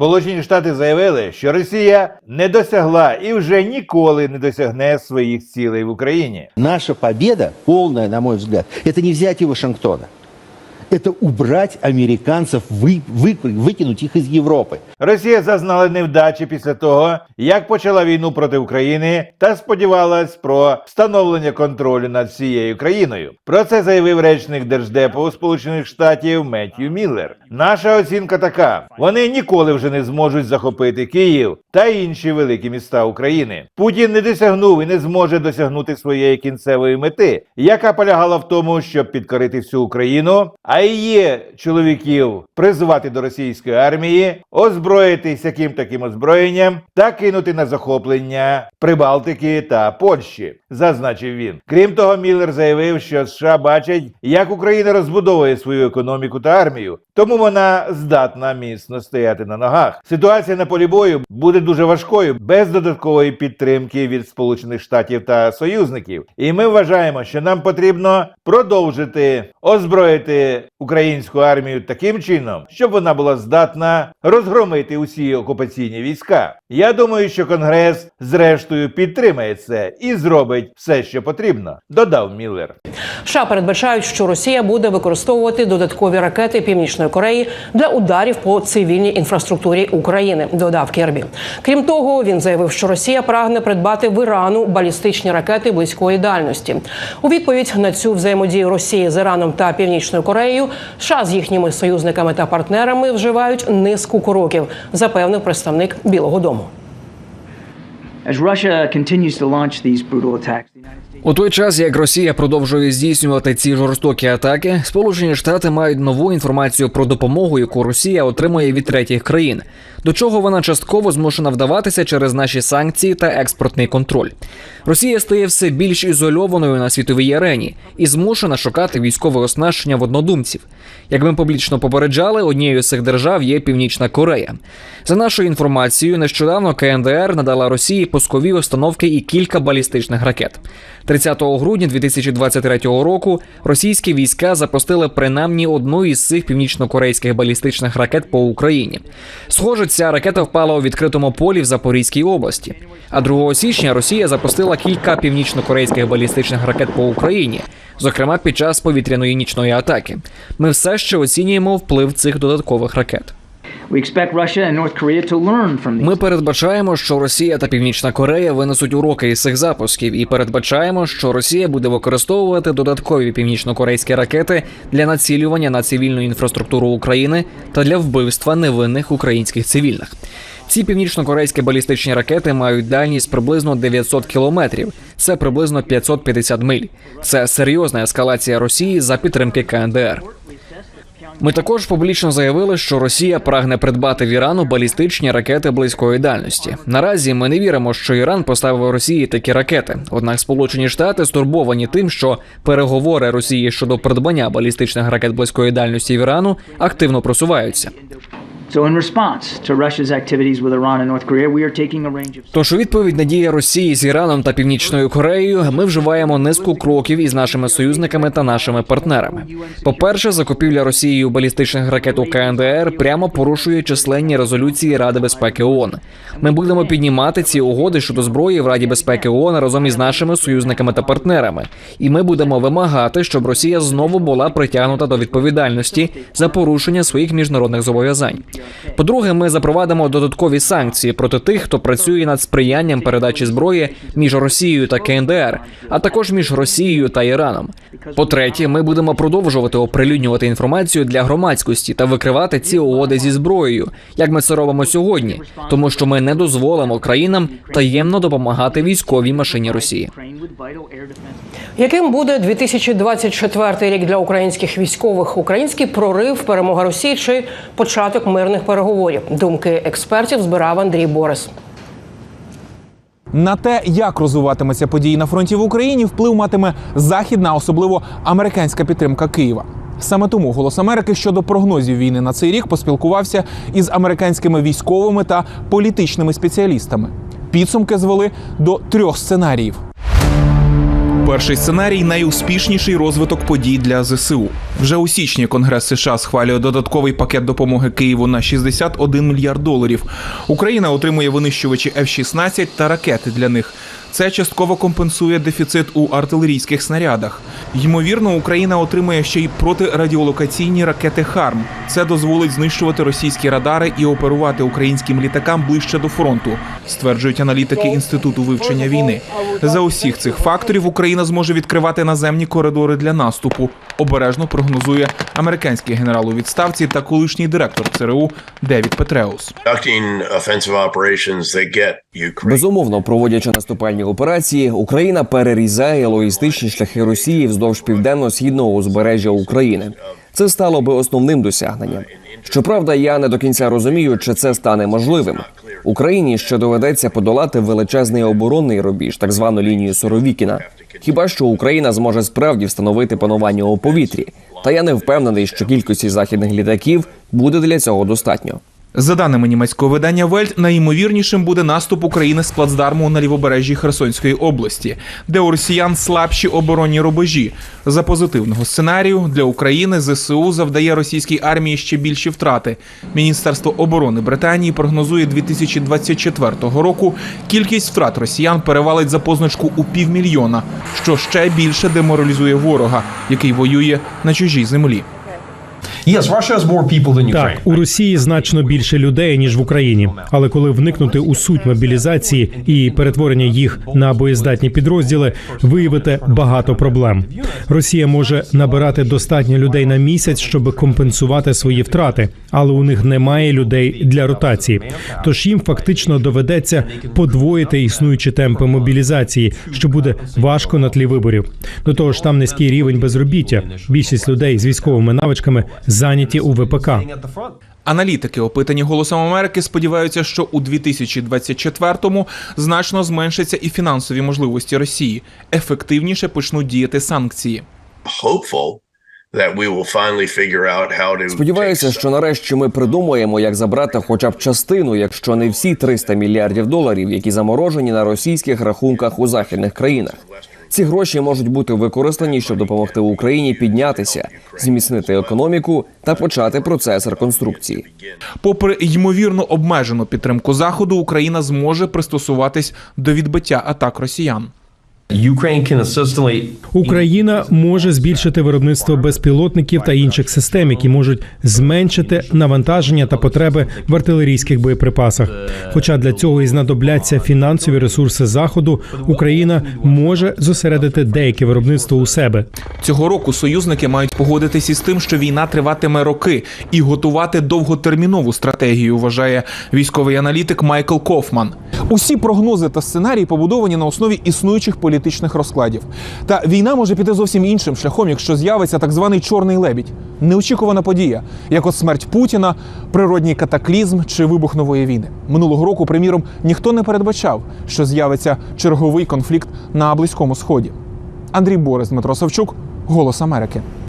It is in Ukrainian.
Сполучені Штати заявили, що Росія не досягла і вже ніколи не досягне своїх цілей в Україні. Наша победа, повна, на мой взгляд, це не взяти Вашингтона Это убрать американцев, вы, вы- выкинуть их из Европы. Росія зазнала невдачі після того, як почала війну проти України та сподівалась про встановлення контролю над всією країною. Про це заявив речник держдепу Сполучених Штатів Меттью Міллер. Наша оцінка така: вони ніколи вже не зможуть захопити Київ та інші великі міста України. Путін не досягнув і не зможе досягнути своєї кінцевої мети, яка полягала в тому, щоб підкорити всю Україну, а її чоловіків призвати до російської армії, озброїтись яким таким озброєнням та кинути на захоплення Прибалтики та Польщі, зазначив він. Крім того, Міллер заявив, що США бачать, як Україна розбудовує свою економіку та армію, тому вона здатна міцно стояти на ногах. Ситуація на полі бою буде дуже важкою без додаткової підтримки від Сполучених Штатів та союзників. І ми вважаємо, що нам потрібно продовжити озброїти українську армію таким чином, щоб вона була здатна розгромити усі окупаційні війська. Я думаю, що Конгрес зрештою підтримає це і зробить все, що потрібно, додав Міллер. США передбачають, що Росія буде використовувати додаткові ракети Північної Кореї для ударів по цивільній інфраструктурі України. Додав Кербі. Крім того, він заявив, що Росія прагне придбати в Ірану балістичні ракети близької дальності. У відповідь на цю взаємодію Росії з Іраном та Північною Кореєю США з їхніми союзниками та партнерами вживають низку кроків, запевнив представник Білого Дому. У той час, як Росія продовжує здійснювати ці жорстокі атаки, Сполучені Штати мають нову інформацію про допомогу, яку Росія отримує від третіх країн, до чого вона частково змушена вдаватися через наші санкції та експортний контроль. Росія стає все більш ізольованою на світовій арені і змушена шукати військове оснащення в однодумців. Як ми публічно попереджали, однією з цих держав є Північна Корея. За нашою інформацією, нещодавно КНДР надала Росії пускові установки і кілька балістичних ракет. 30 грудня 2023 року російські війська запустили принаймні одну із цих північнокорейських балістичних ракет по Україні. Схоже, ця ракета впала у відкритому полі в Запорізькій області. А 2 січня Росія запустила кілька північнокорейських балістичних ракет по Україні, зокрема під час повітряної нічної атаки. Ми все ще оцінюємо вплив цих додаткових ракет. Ми передбачаємо, що Росія та Північна Корея винесуть уроки із цих запусків, і передбачаємо, що Росія буде використовувати додаткові північнокорейські ракети для націлювання на цивільну інфраструктуру України та для вбивства невинних українських цивільних. Ці північнокорейські балістичні ракети мають дальність приблизно 900 кілометрів. Це приблизно 550 миль. Це серйозна ескалація Росії за підтримки КНДР. Ми також публічно заявили, що Росія прагне придбати в Ірану балістичні ракети близької дальності. Наразі ми не віримо, що Іран поставив Росії такі ракети. Однак Сполучені Штати стурбовані тим, що переговори Росії щодо придбання балістичних ракет близької дальності в Ірану активно просуваються. Тож у відповідь на дії Росії з Іраном та Північною Кореєю ми вживаємо низку кроків із нашими союзниками та нашими партнерами. По-перше, закупівля Росією балістичних ракет у КНДР прямо порушує численні резолюції Ради безпеки ООН. Ми будемо піднімати ці угоди щодо зброї в Раді безпеки ООН разом із нашими союзниками та партнерами. І ми будемо вимагати, щоб Росія знову була притягнута до відповідальності за порушення своїх міжнародних зобов'язань. По-друге, ми запровадимо додаткові санкції проти тих, хто працює над сприянням передачі зброї між Росією та КНДР, а також між Росією та Іраном. По-третє, ми будемо продовжувати оприлюднювати інформацію для громадськості та викривати ці угоди зі зброєю, як ми це робимо сьогодні, тому що ми не дозволимо країнам таємно допомагати військовій машині Росії. Яким буде 2024 рік для українських військових? Український прорив, перемога Росії чи початок мирних переговорів? Думки експертів збирав Андрій Борис. На те, як розвиватимуться події на фронті в Україні, вплив матиме західна, особливо американська підтримка Києва. Саме тому голос Америки щодо прогнозів війни на цей рік поспілкувався із американськими військовими та політичними спеціалістами. Підсумки звели до трьох сценаріїв. Перший сценарій найуспішніший розвиток подій для ЗСУ. Вже у січні Конгрес США схвалює додатковий пакет допомоги Києву на 61 мільярд доларів. Україна отримує винищувачі F-16 та ракети для них. Це частково компенсує дефіцит у артилерійських снарядах. Ймовірно, Україна отримує ще й протирадіолокаційні ракети ХАРМ. Це дозволить знищувати російські радари і оперувати українським літакам ближче до фронту, стверджують аналітики інституту вивчення війни. За усіх цих факторів Україна зможе відкривати наземні коридори для наступу. Обережно прогнозує американський генерал у відставці та колишній директор ЦРУ Девід Петреус. Безумовно, проводячи наступальні операції, Україна перерізає логістичні шляхи Росії вздовж південно-східного узбережжя України. Це стало би основним досягненням. Щоправда, я не до кінця розумію, чи це стане можливим. Україні ще доведеться подолати величезний оборонний рубіж, так звану лінію Соровікіна. Хіба що Україна зможе справді встановити панування у повітрі? Та я не впевнений, що кількості західних літаків буде для цього достатньо. За даними німецького видання Вельт, найімовірнішим буде наступ України з плацдарму на лівобережжі Херсонської області, де у росіян слабші оборонні рубежі. За позитивного сценарію для України ЗСУ завдає російській армії ще більші втрати. Міністерство оборони Британії прогнозує 2024 року кількість втрат росіян перевалить за позначку у півмільйона, що ще більше деморалізує ворога, який воює на чужій землі. Так, у Росії значно більше людей ніж в Україні. Але коли вникнути у суть мобілізації і перетворення їх на боєздатні підрозділи, виявите багато проблем. Росія може набирати достатньо людей на місяць, щоб компенсувати свої втрати, але у них немає людей для ротації. Тож їм фактично доведеться подвоїти існуючі темпи мобілізації, що буде важко на тлі виборів. До того ж, там низький рівень безробіття. Більшість людей з військовими навичками зайняті у ВПК. Аналітики, опитані голосом Америки, сподіваються, що у 2024-му значно зменшаться і фінансові можливості Росії. Ефективніше почнуть діяти санкції. Сподіваюся, що нарешті ми придумаємо, як забрати хоча б частину, якщо не всі 300 мільярдів доларів, які заморожені на російських рахунках у західних країнах. Ці гроші можуть бути використані, щоб допомогти Україні піднятися, зміцнити економіку та почати процес реконструкції. Попри ймовірно обмежену підтримку заходу, Україна зможе пристосуватись до відбиття атак росіян. Ukraine Україна може збільшити виробництво безпілотників та інших систем, які можуть зменшити навантаження та потреби в артилерійських боєприпасах. Хоча для цього і знадобляться фінансові ресурси заходу, Україна може зосередити деяке виробництво у себе. Цього року союзники мають погодитись із тим, що війна триватиме роки, і готувати довготермінову стратегію. Вважає військовий аналітик Майкл Кофман. Усі прогнози та сценарії побудовані на основі існуючих політичних розкладів. Та війна може піти зовсім іншим шляхом, якщо з'явиться так званий чорний лебідь, неочікувана подія, як от смерть Путіна, природній катаклізм чи вибух нової війни. Минулого року, приміром, ніхто не передбачав, що з'явиться черговий конфлікт на близькому сході. Андрій Борис, Дмитро Савчук, Голос Америки.